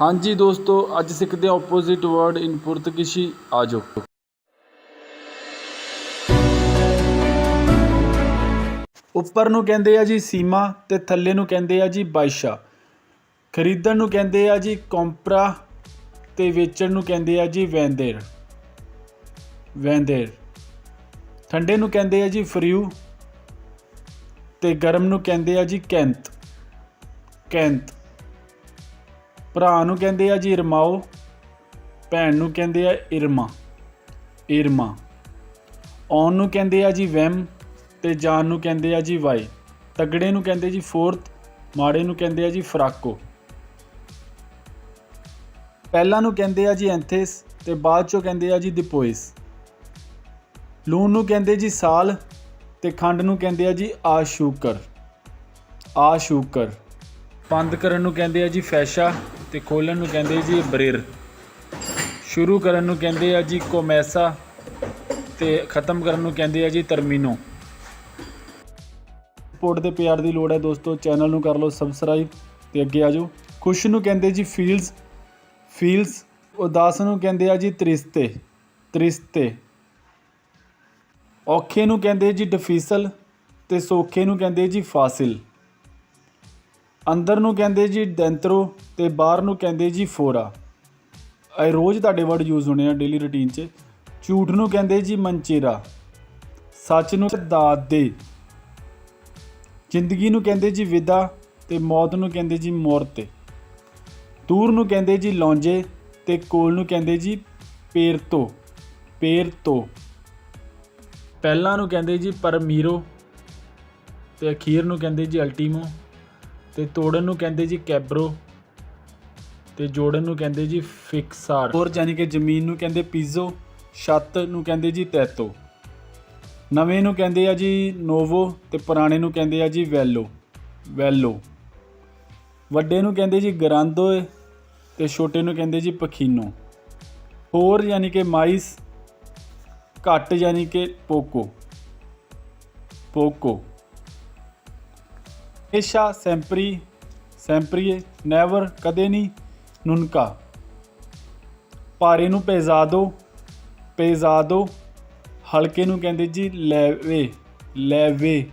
ਹਾਂਜੀ ਦੋਸਤੋ, ਅੱਜ ਸਿੱਖਦੇ ਹਾਂ ਆਪੋਜ਼ਿਟ ਵਰਡ ਇਨ ਪੁਰਤਗੀਸ਼ੀ। ਆਜੋ ਉੱਪਰ ਨੂੰ ਕਹਿੰਦੇ ਆ ਜੀ ਸੀਮਾ ਤੇ ਥੱਲੇ ਨੂੰ ਕਹਿੰਦੇ ਆ ਜੀ ਬਾਇਸ਼ਾ। ਖਰੀਦਣ ਨੂੰ ਕਹਿੰਦੇ ਆ ਜੀ ਕੰਪਰਾ ਤੇ ਵੇਚਣ ਨੂੰ ਕਹਿੰਦੇ ਆ ਜੀ ਵੈਂਦੇਰ। ਵੈਂਦੇਰ। ਠੰਡੇ ਨੂੰ ਕਹਿੰਦੇ ਆ ਜੀ ਫਰਿਊ ਤੇ ਗਰਮ ਨੂੰ ਕਹਿੰਦੇ ਆ ਜੀ ਕੈਂਤ ਕੈਂਤ ਭਰਾ ਨੂੰ ਕਹਿੰਦੇ ਆ ਜੀ ਰਮਾਓ ਭੈਣ ਨੂੰ ਕਹਿੰਦੇ ਆ ਇਰਮਾ ਇਰਮਾ ਆਉਣ ਨੂੰ ਕਹਿੰਦੇ ਆ ਜੀ ਵੈਮ ਤੇ ਜਾਨ ਨੂੰ ਕਹਿੰਦੇ ਆ ਜੀ ਵਾਈ ਤਗੜੇ ਨੂੰ ਕਹਿੰਦੇ ਜੀ ਫੋਰਥ ਮਾੜੇ ਨੂੰ ਕਹਿੰਦੇ ਆ ਜੀ ਫਰਾਕੋ ਪਹਿਲਾਂ ਨੂੰ ਕਹਿੰਦੇ ਆ ਜੀ ਐਂਥੇਸ ਤੇ ਬਾਅਦ ਚੋਂ ਕਹਿੰਦੇ ਆ ਜੀ ਦਿਪੋਇਸ ਲੂਣ ਨੂੰ ਕਹਿੰਦੇ ਜੀ ਸਾਲ ਤੇ ਖੰਡ ਨੂੰ ਕਹਿੰਦੇ ਆ ਜੀ ਆਸ਼ੂਕਰ ਆਸ਼ੂਕਰ ਬੰਦ ਕਰਨ ਨੂੰ ਕਹਿੰਦੇ ਆ ਜੀ ਫੈਸ਼ਾ ਤੇ ਖੋਲਣ ਨੂੰ ਕਹਿੰਦੇ ਜੀ ਬ੍ਰਿਰ। ਸ਼ੁਰੂ ਕਰਨ ਨੂੰ ਕਹਿੰਦੇ ਆ ਜੀ ਕੋਮੈਸਾ ਤੇ ਖਤਮ ਕਰਨ ਨੂੰ ਕਹਿੰਦੇ ਆ ਜੀ ਟਰਮੀਨੋ। ਸਪੋਰਟ 'ਤੇ ਪਿਆਰ ਦੀ ਲੋੜ ਹੈ ਦੋਸਤੋ, ਚੈਨਲ ਨੂੰ ਕਰ ਲਓ ਸਬਸਕ੍ਰਾਈਬ ਤੇ ਅੱਗੇ ਆ ਜਾਓ। ਖੁਸ਼ ਨੂੰ ਕਹਿੰਦੇ ਜੀ ਫੀਲਸ ਫੀਲਸ, ਉਦਾਸ ਨੂੰ ਕਹਿੰਦੇ ਆ ਜੀ ਤ੍ਰਿਸਤੇ ਤ੍ਰਿਸਤੇ। ਔਖੇ ਨੂੰ ਕਹਿੰਦੇ ਜੀ ਡਿਫੀਸਲ ਤੇ ਸੌਖੇ ਨੂੰ ਕਹਿੰਦੇ ਜੀ ਫਾਸਿਲ। ਅੰਦਰ ਨੂੰ ਕਹਿੰਦੇ ਜੀ ਡੈਂਤਰੋ ਤੇ ਬਾਹਰ ਨੂੰ ਕਹਿੰਦੇ ਜੀ ਫੋਰਾ ਇਹ ਰੋਜ਼ ਤੁਹਾਡੇ ਵਰਡ ਯੂਜ਼ ਹੋਣੇ ਆ ਡੇਲੀ ਰੁਟੀਨ 'ਚ ਝੂਠ ਨੂੰ ਕਹਿੰਦੇ ਜੀ ਮੰਚੇਰਾ ਸੱਚ ਨੂੰ ਦਾਦੇ ਜ਼ਿੰਦਗੀ ਨੂੰ ਕਹਿੰਦੇ ਜੀ ਵਿਦਾ ਤੇ ਮੌਤ ਨੂੰ ਕਹਿੰਦੇ ਜੀ ਮੌਰਤੇ ਦੂਰ ਨੂੰ ਕਹਿੰਦੇ ਜੀ ਲੌਂਜੇ ਤੇ ਕੋਲ ਨੂੰ ਕਹਿੰਦੇ ਜੀ ਪੇਰ ਤੋਂ ਪੇਰ ਤੋਂ ਪਹਿਲਾਂ ਨੂੰ ਕਹਿੰਦੇ ਜੀ ਪਰਮੀਰੋ ਤੇ ਅਖੀਰ ਨੂੰ ਕਹਿੰਦੇ ਜੀ ਅਲਟੀਮੋ ਤੇ ਤੋੜਨ ਨੂੰ ਕਹਿੰਦੇ ਜੀ ਕੈਬਰੋ, ਤੇ ਜੋੜਨ ਨੂੰ ਕਹਿੰਦੇ ਜੀ ਫਿਕਸਾਰ। ਹੋਰ ਯਾਨੀ ਕਿ ਜ਼ਮੀਨ ਨੂੰ ਕਹਿੰਦੇ ਪੀਜ਼ੋ, ਛੱਤ ਨੂੰ ਕਹਿੰਦੇ ਜੀ ਤੈਤੋ। ਨਵੇਂ ਨੂੰ ਕਹਿੰਦੇ ਆ ਜੀ ਨੋਵੋ, ਤੇ ਪੁਰਾਣੇ ਨੂੰ ਕਹਿੰਦੇ ਆ ਜੀ ਵੈਲੋ ਵੈਲੋ। ਵੱਡੇ ਨੂੰ ਕਹਿੰਦੇ ਜੀ ਗਰਾਂਦੋ ਤੇ ਛੋਟੇ ਨੂੰ ਕਹਿੰਦੇ ਜੀ ਪਖੀਨੋ। ਹੋਰ ਯਾਨੀ ਕਿ ਮਾਈਸ, ਘੱਟ ਯਾਨੀ ਕਿ ਪੋਕੋ ਪੋਕੋ। ਹਮੇਸ਼ਾ ਸੈਂਪਰੀ, ਸੈਂਪਰੀਏ, ਨੈਵਰ, ਕਦੇ ਨਹੀਂ ਨੁਨਕਾ। ਭਾਰੇ ਨੂੰ ਪੈਜ਼ਾਦੋ ਪੈਜ਼ਾਦੋ ਹਲਕੇ ਨੂੰ ਕਹਿੰਦੇ ਜੀ ਲੈਵੇ ਲੈਵੇ।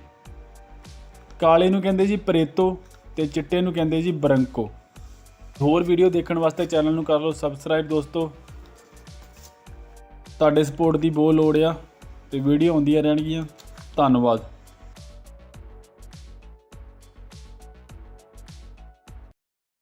ਕਾਲੇ ਨੂੰ ਕਹਿੰਦੇ ਜੀ ਪ੍ਰੇਤੋ ਤੇ ਚਿੱਟੇ ਨੂੰ ਕਹਿੰਦੇ ਜੀ ਬਰੰਕੋ। ਹੋਰ ਵੀਡੀਓ ਦੇਖਣ ਵਾਸਤੇ ਚੈਨਲ ਨੂੰ ਕਰ ਲਓ ਸਬਸਕ੍ਰਾਈਬ ਦੋਸਤੋ। ਤੁਹਾਡੇ ਸਪੋਰਟ ਦੀ ਬਹੁਤ ਲੋੜ ਆ ਤੇ ਵੀਡੀਓ ਆਉਂਦੀਆਂ ਰਹਿਣਗੀਆਂ। ਧੰਨਵਾਦ।